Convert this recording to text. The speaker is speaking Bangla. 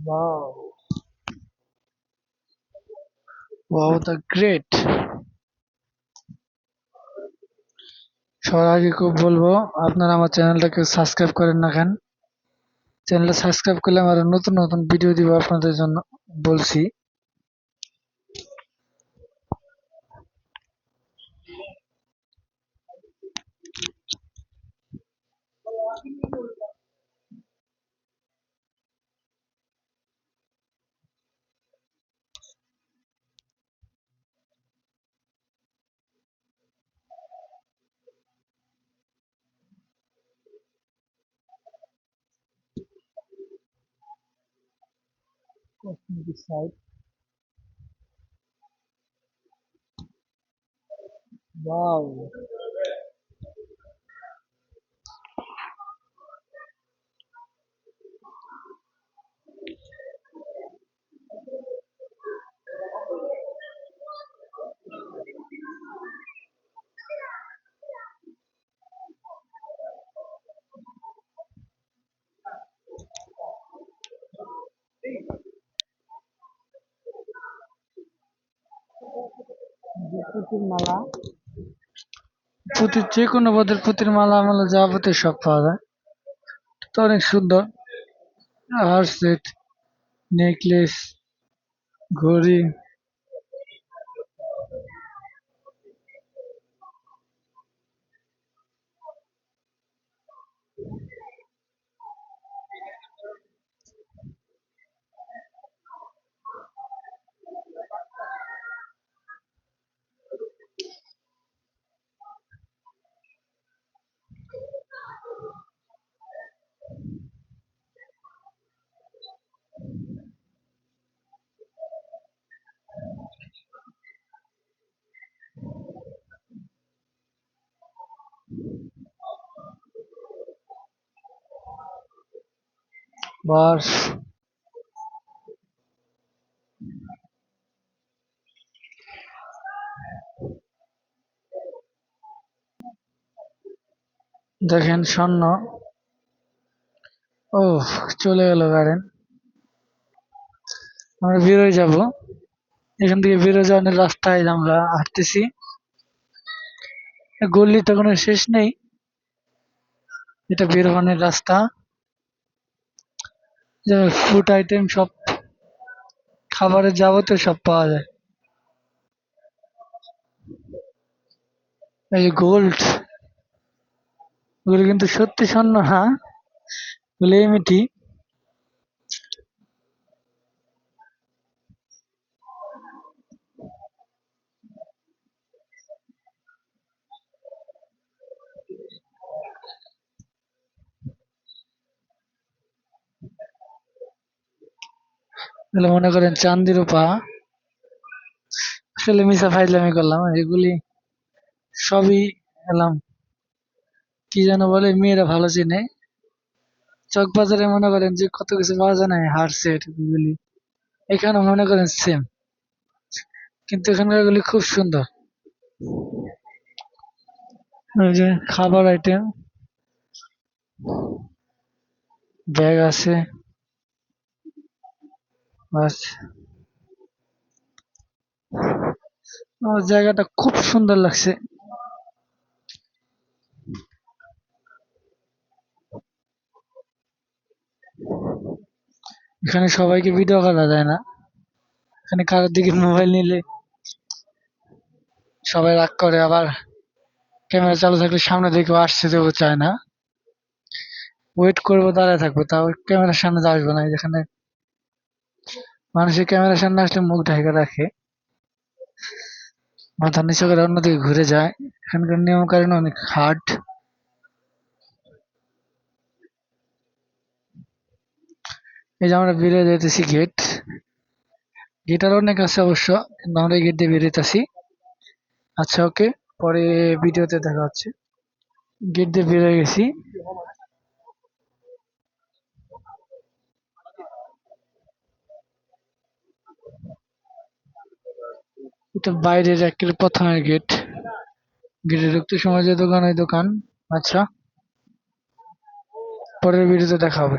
Wow. Wow, the great. সবার আগে খুব বলব আপনারা আমার চ্যানেলটাকে সাবস্ক্রাইব করেন না কেন চ্যানেলটা সাবস্ক্রাইব করলে আমার নতুন নতুন ভিডিও দিব আপনাদের জন্য বলছি let me decide wow. পুঁতির মালা? পুঁতির যে কোনো পদের পুঁতির মালা মালা যাবতীয় সব পাওয়া যায়। তো অনেক সুন্দর। হার সেট, নেকলেস, ঘড়ি বাস। দেখেন স্বর্ণ। ও, চলে গেল গাড়েন আমরা বেরোয় যাব। এখান থেকে বেরোয় যাওয়ার রাস্তায় আমরা হাঁটতেছি। গল্লি তো কোনো শেষ নেই। এটা বের হওয়ার রাস্তা। ফুড আইটেম সব, খাবারের যাবতীয় সব পাওয়া যায়। এই যে গোল্ড ওগুলো কিন্তু সত্যি স্বর্ণ না ওগুলো এমনিটি। এগুলো মনে করেন চান্দি রূপা আসলে মিশা ফাইজলামি করলাম এগুলি সবই এলাম। কি যেন বলে, মেয়েরা ভালো চিনে। চক বাজারে মনে করেন যে কত কিছু পাওয়া যায় না হার সেট এগুলি। এখানে মনে করেন সেম কিন্তু এখানকার গুলি খুব সুন্দর। এই যে খাবার আইটেম ব্যাগ আছে। বাস। আমার জায়গাটা খুব সুন্দর লাগছে। এখানে সবাইকে ভিডিও করা যায় না। এখানে কারোর দিকে মোবাইল নিলে সবাই রাগ করে, আবার ক্যামেরা চালু থাকলে সামনে দিকে আসছে দেবো চায় না। ওয়েট করব, দাঁড়ায় থাকব, তাও ক্যামেরার সামনে আসব না। যেখানে মানুষের ক্যামেরার সামনে আসলে মুখ ঢাকা রাখে। মাথা নিচু করে অন্যদিকে ঘুরে যায়। এখানকার নিয়ম কারণ অনেক হার্ড। এই যে আমরা বেরিয়ে যেতেছি গেট গেটার অনেক আছে অবশ্য, কিন্তু আমরা এই গেট দিয়ে বেরোতেছি আচ্ছা ওকে পরে ভিডিওতে দেখা হচ্ছে। গেট দিয়ে বেরিয়ে গেছি। এটা বাইরের একের প্রথমের গেট গেটে ঢুকতে সময় যে দোকান, ওই দোকান। আচ্ছা। পরের ভিডিওতে দেখা হবে।